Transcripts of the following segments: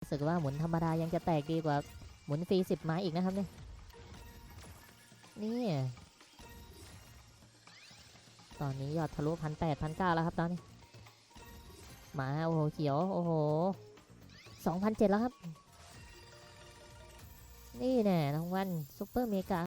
รู้สึกว่าหมุนธรรมดายังจะแตกดีกว่าหมุนฟรีสิบไม้อีกนะครับเนี่ยนี่ตอนนี้ยอดทะลุพันแปดพันเก้าแล้วครับตอนนี้หมาโอ้โหเขียวโอ้โหสองพันเจ็ดแล้วครับ นี่แน่รางวัลซุปเปอร์เมกา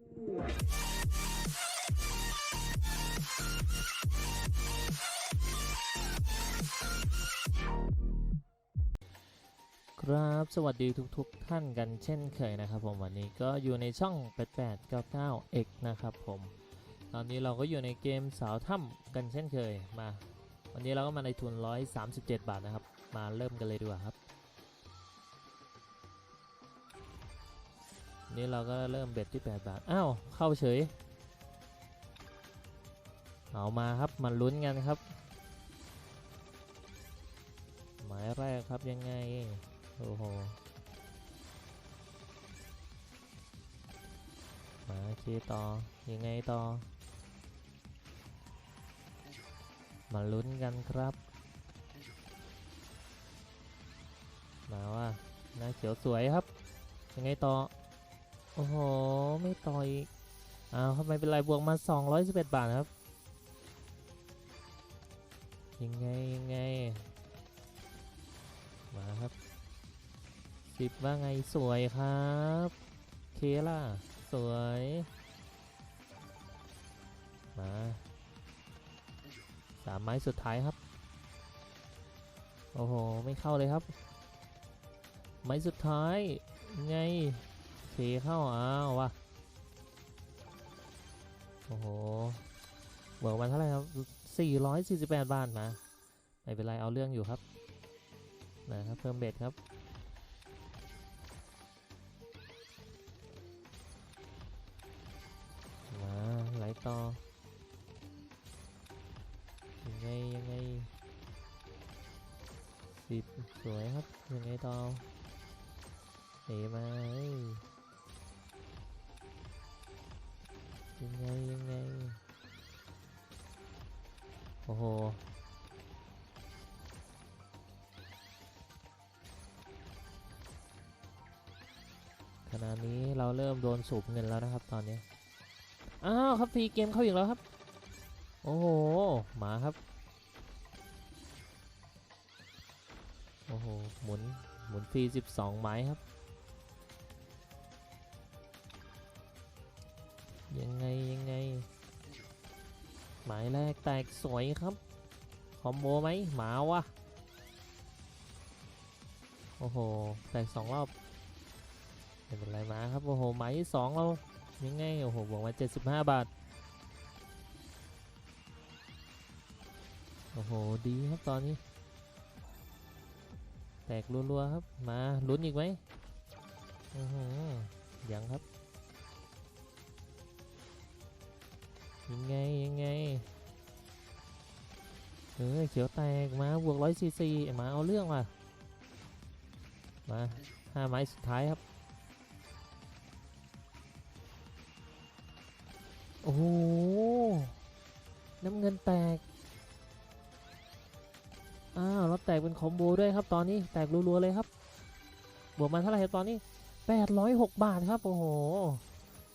ครับ สวัสดีทุกๆทท่านกันเช่นเคยนะครับผมวันนี้ก็อยู่ในช่อง 8899x นะครับผม ตอนนี้เราก็อยู่ในเกมสาวถ้ำกันเช่นเคยมา วันนี้เราก็มาในทุน 137 บาทนะครับ มาเริ่มกันเลยดีกว่าครับนนี่เราก็เริ่มเบ็ดที่ 8 บาท อ้าว เข้าเฉย เอามาครับมาลุ้นกันครับ หมายแรกครับยังไง โอ้โหมาเคต่อ ยังไงต่อ มาลุ้นกันครับ มาว่าหน้าเขียวสวยครับ ยังไงต่อ โอ้โห ไม่ต่ออีกอ้าวทำไมเป็นไรบวกมา 211 บาทครับ ยังไง ยังไง มาครับ สิบว่าไงสวยครับ เคล่ะสวย มาสามไม้สุดท้ายครับ โอ้โห ไม่เข้าเลยครับ ไม้สุดท้าย ไงเคเข้าอ้าววะโอ้โหเบิกมาเท่าไหร่ครับ 448 บาทมา ไม่เป็นไร เอาเรื่องอยู่ครับ นะครับ เพิ่มเบ็ดครับ ต่อ ยังไง ยังไงสิบสวยครับ ยังไงต่อเอมาเอ้ยยังไง ยังไง โอ้โหขณะนี้เราเริ่มโดนสูบเงินแล้วนะครับตอนนี้ อ้าวครับฟีเกมเข้าอีกแล้วครับ โอ้โหหมาครับโอ้โหหมุนหมุนฟรี12 ไม้ครับ ยังไงยังไง หมายแรกแตกสวยครับ คอมโบไหมหมาวะโอ้โห แตกสองรอบไม่เป็นไรมาครับ โอ้โห หมายที่สองเรา ยังไงโอ้โหบอกมา75 บาท โอ้โห ดีครับตอนนี้ แตกรัวๆครับ มาลุ้นอีกไหมอือหือยังครับ ยังไง ยังไง เออเขียวแตกมาบวกร้อยซีซีมาเอาเรื่องว่ะ มาห้าไม้สุดท้ายครับ โอ้โหน้ำเงินแตก อ้าวแล้วแตกเป็นคอมโบด้วยครับ ตอนนี้แตกรัวๆเลยครับ บวกมาเท่าไหร่ครับตอนนี้ 806 บาทครับ โอ้โห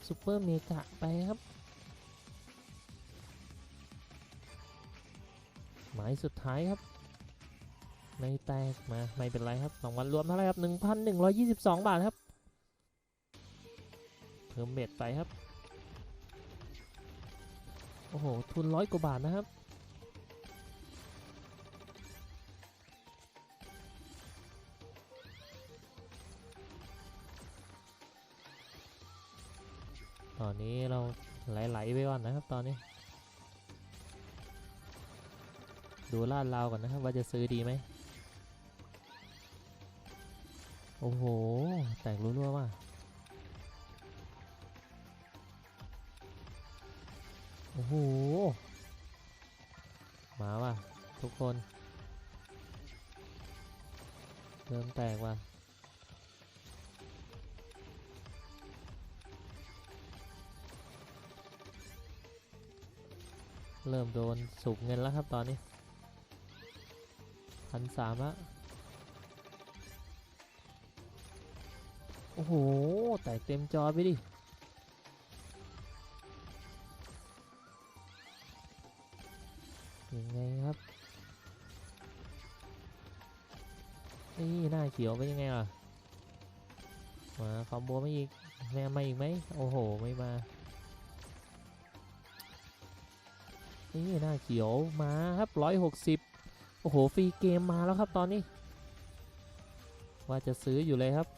ซูเปอร์เมกะไปครับ หมายสุดท้ายครับ ไม่แตกมาไม่เป็นไรครับรางวัลรวมเท่าไหร่ครับ 1,122 บาทครับ เพิ่มเบ็ดไปครับ โอ้โห ทุนร้อยกว่าบาทนะครับ ตอนนี้เราไหลๆไปก่อนนะครับตอนนี้ ดูลาดราวก่อนนะครับ ว่าจะซื้อดีไหม โอ้โห แตกรัวๆว่ะ อ้โห มาว่ะ ทุกคน เริ่มแตกว่ะ เริ่มโดนสูบเงินแล้วครับตอนนี้พันสามะโอ้โห แตกเต็มจอไปดิ นี่หน้าเขียวเป็นยังไงล่ะมาคอมโบไม่อีกแม่มาอีกไหมโอ้โหไม่มานี่หน้าเขียวมาครับร้อยหกสิบโอ้โหฟรีเกมมาแล้วครับตอนนี้ ว่าจะซื้ออยู่เลยครับ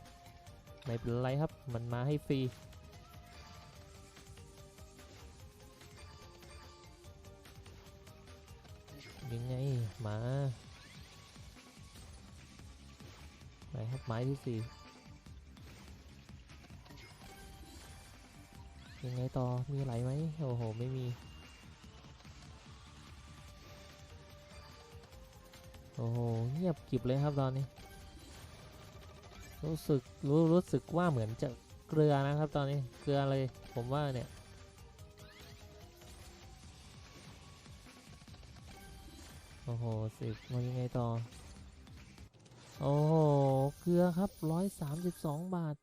ไม่เป็นไรครับมันมาให้ฟรี ไหนครับไม้ที่สี่ยังไงต่อ มีไหลไหมโอ้โห ไม่มี โอ้โห เงียบกิบเลยครับตอนนี้ รู้สึก รู้รู้สึกว่าเหมือนจะเกลือนะครับตอนนี้ เกลือเลย ผมว่าเนี่ยโอ้โหสิบมายังไงต่อ โอ้โหเกลือครับร้อยสามสิบสองบาท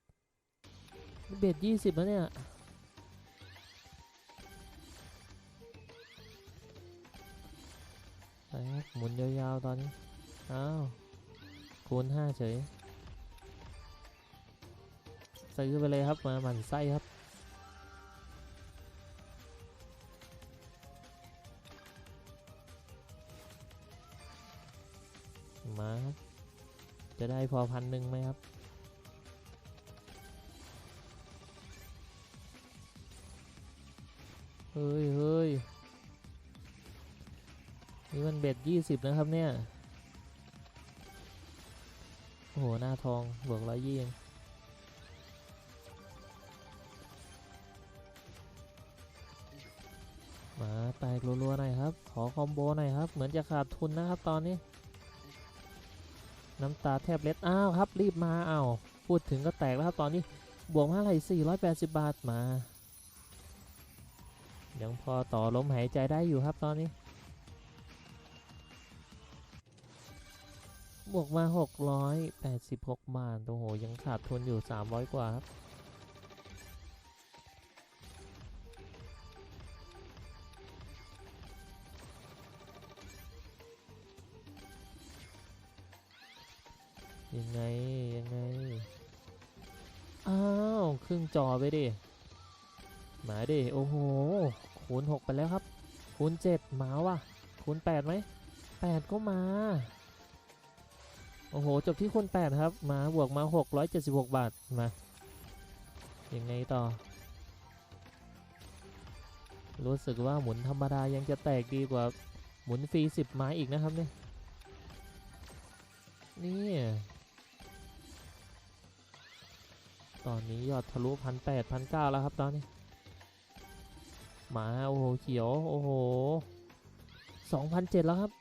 เบ็ดยี่สิบแล้วเนี่ย ไปครับ หมุนยาวๆ ตอนนี้ อ้าว คูณห้าเฉย ซื้อไปเลยครับ มาหมั่นไส้ครับ จะได้พอพันหนึ่งไหมครับ เฮ้ยเฮ้ยนี่มันเบ็ดยี่สิบนะครับเนี่ย โอ้โห หน้าทองบวกร้อยยี่มาแตกรัวๆหน่อยครับ ขอคอมโบหน่อยครับ เหมือนจะขาดทุนนะครับตอนนี้ น้ำตาแทบเล็ด อ้าวครับ รีบมาอ้าวพูดถึงก็แตกแล้วครับตอนนี้บวกมาเท่าไหร่480 บาทมา ยังพอต่อลมหายใจได้อยู่ครับตอนนี้ บวกมา 686 บาท โอ้โห ยังขาดทุนอยู่ 300 กว่าครับ ยังไง ยังไง อ้าว ครึ่งจอไปดิ มาดิ โอ้โห คูณ 6 ไปแล้วครับ คูณ 7 มาว่ะ คูณ 8ไหม 8 ก็มา โอ้โห จบที่คูณ 8 ครับ มาบวกมา 676 บาท มา ยังไงต่อ รู้สึกว่าหมุนธรรมดายังจะแตกดีกว่าหมุนฟรี 10 ไม้อีกนะครับเนี่ยนี่ ตอนนี้ยอดทะลุพันแปดพันเก้าแล้วครับตอนนี้หมา โอ้โห เขียว โอ้โหสองพันเจ็ดแล้วครับ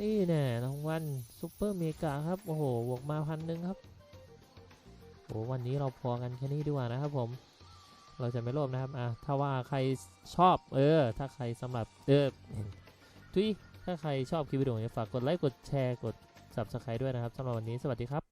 นี่แน่รางวัลซุปเปอร์เมกาครับ โอ้โหบวกมาพันหนึ่งครับโอ้วันนี้เราพอกันแค่นี้ดีกว่านะครับผม เราจะไม่โลภนะครับ อะ ถ้าว่าใครชอบ เออ ถ้าใครสำหรับเออทุยถ้าใครชอบคลิปวิดีโอนี้ฝากกดไลค์ กดแชร์ กด subscribe ด้วยนะครับสำหรับวันนี้ สวัสดีครับ